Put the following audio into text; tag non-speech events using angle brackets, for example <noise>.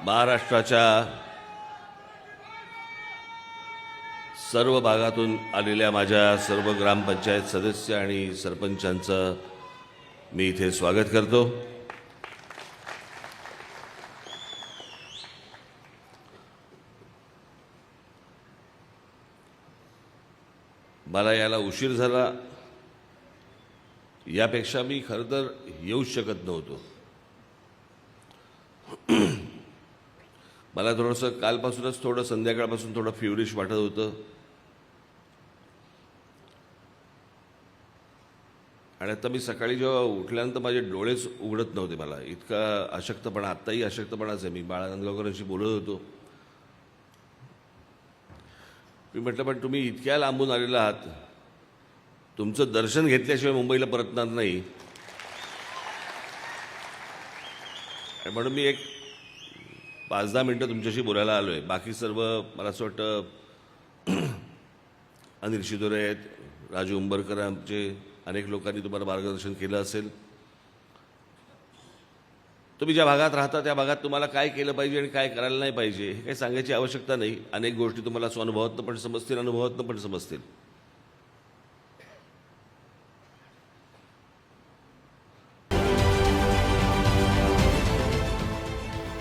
महाराष्ट्राच्या सर्व भागातून आलेल्या माझ्या सर्व ग्रामपंचायत सदस्य आणि सरपंचांचं मी इथे स्वागत करतो. मला याला उशीर झाला. यापेक्षा मी खरं तर येऊच शकत नव्हतो. मला थोडंसं कालपासूनच थोडं संध्याकाळपासून थोडं फ्युरिश वाटत होतं. आणि आता मी सकाळी जेव्हा उठल्यानंतर माझे डोळेच उघडत नव्हते मला. इतका अशक्तपणा आत्ताही अशक्तपणाच आहे. मी बाळा नांदगावकरांशी बोलत होतो. मी म्हटलं पण तुम्ही इतक्या लांबून आलेला आहात. तुमचं दर्शन घेतल्याशिवाय मुंबईला परतणार नाही. म्हणून मी एक पाच दहा मिनटं तुमच्याशी बोलायला आलो आहे बाकी सर्व मला असं वाटतं <clears throat> अनिल शिदोरे आहेत राजू उंबरकर आमचे अनेक लोकांनी तुम्हाला मार्गदर्शन केलं असेल. तुम्ही ज्या भागात राहता त्या भागात तुम्हाला काय केलं पाहिजे आणि काय करायला नाही पाहिजे हे काही सांगायची आवश्यकता नाही. अनेक गोष्टी तुम्हाला स्वानुभवातनं पण समजतील अनुभवातनं पण समजतील.